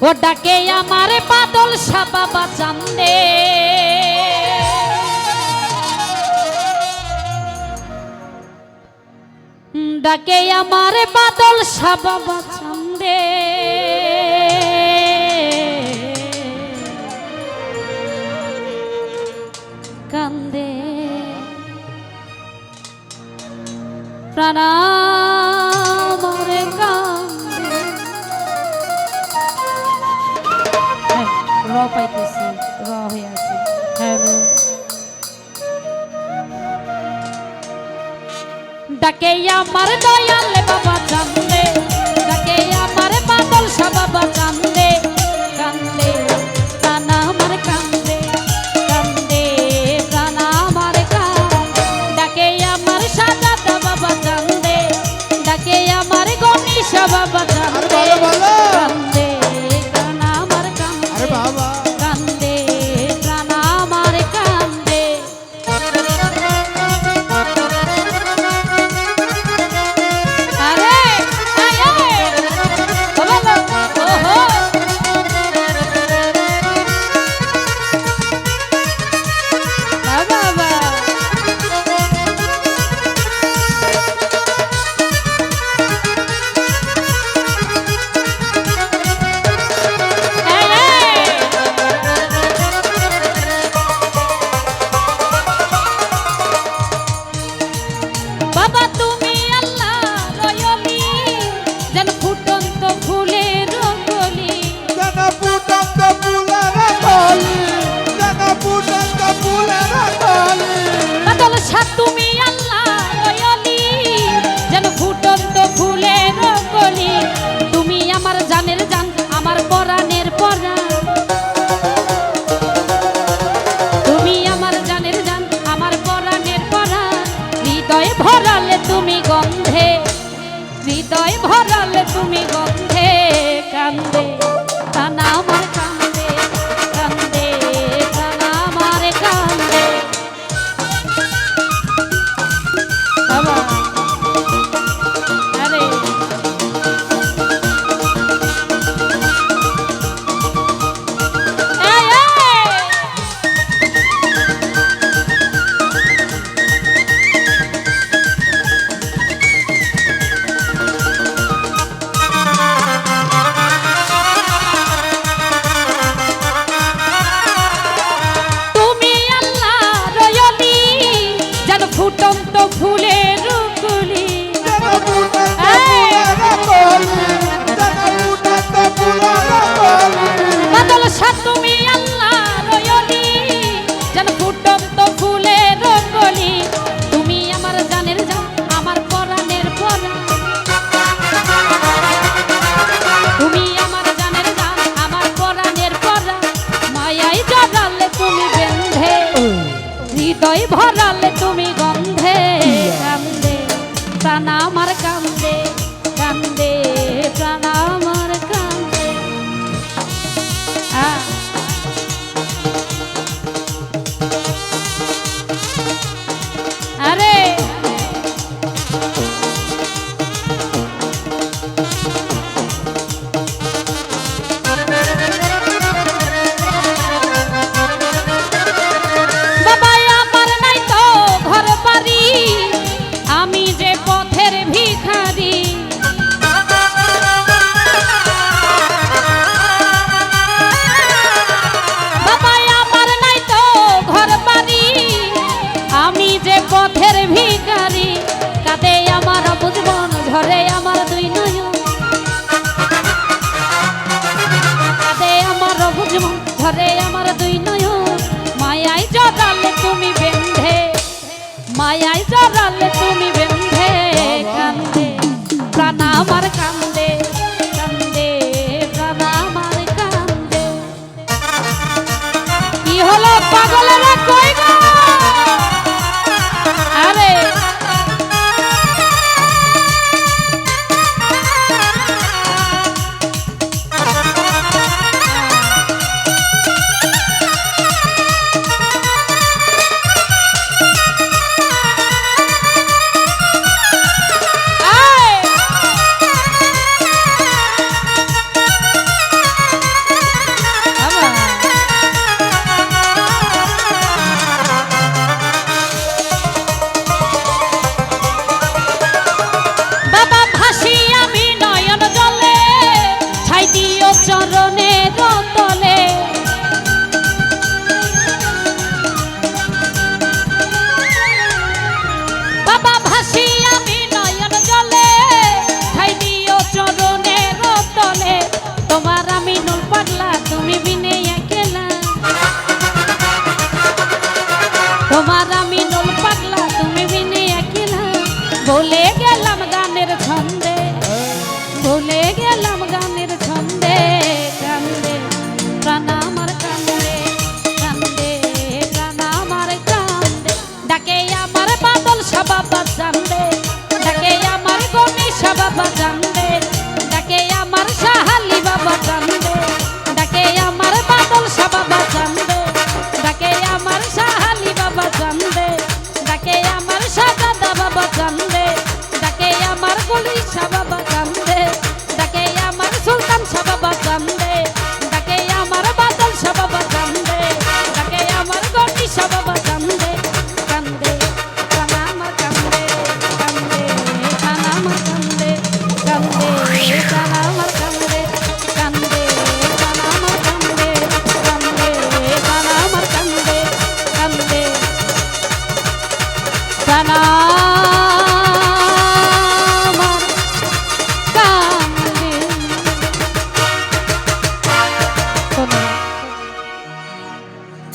ও ডাকে আমার বাদল সাবাবা চান্দে ডাকে আমার বাদল সাবাবা চান্দে কান্দে। প্রাণামরে কান্দে। হ্যাঁ, র পাইতেছি র হয়ে আছে। হ্যালো ডাকে আমার দয়ালে বাবা। ভরালে তুমি গন্ধে হৃদয় ভরালে তুমি গন্ধে কান্দে। ফুটন্ত ফুলে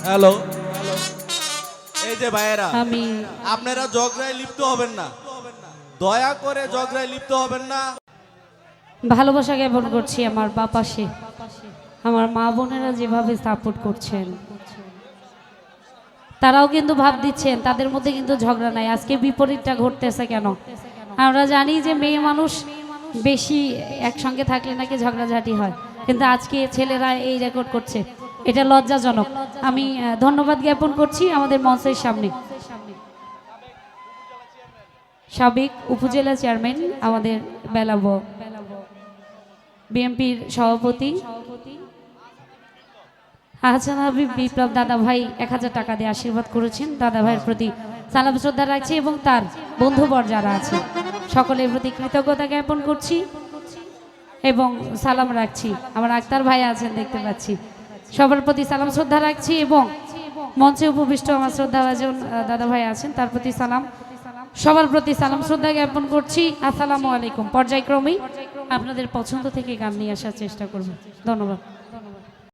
হ্যালো। এই যে ভাইয়েরা আমি আপনারা ঝগড়ায় লিপ্ত হবেন না। দয়া করে ঝগড়ায় লিপ্ত হবেন না। ভালোবাসা জ্ঞাপন করছি আমার বাপাশে। আমার মা বোনেরা যেভাবে সাপোর্ট করছেন। তারাও কিন্তু ভাব দিচ্ছেন তাদের মধ্যে কিন্তু ঝগড়া নাই। আজকে বিপরীতটা ঘটতেছে কেন? আমরা জানি যে মেয়ে মানুষ বেশি একসঙ্গে থাকলে নাকি ঝগড়াঝাটি হয়। কিন্তু আজকে ছেলেরা এই রেকর্ড করছে। এটা লজ্জাজনক। আমি ধন্যবাদ জ্ঞাপন করছি আমাদের মঞ্চের সামনে। সাবেক উপজেলা চেয়ারম্যান, আমাদের বেলাব, বিএনপির সভাপতি। আহসান হাবিব, বিপ্লব দাদা ভাই এক হাজার টাকা দিয়ে আশীর্বাদ করেছেন। দাদা ভাইয়ের প্রতি সালাম, শ্রদ্ধা রাখছি এবং তার বন্ধুবর যারা আছে, সকলের প্রতি কৃতজ্ঞতা জ্ঞাপন করছি এবং সালাম রাখছি। আমার আক্তার ভাই আছেন, দেখতে পাচ্ছি। সবার প্রতি সালাম, শ্রদ্ধা রাখছি এবং মঞ্চে উপবিষ্ট আমার শ্রদ্ধা ভাজন দাদা ভাই আছেন, তার প্রতি সালাম। সবার প্রতি সালাম, শ্রদ্ধা জ্ঞাপন করছি। আসসালামু আলাইকুম। পর্যায়ক্রমেই আপনাদের পছন্দ থেকে গান নিয়ে আসার চেষ্টা করব। ধন্যবাদ।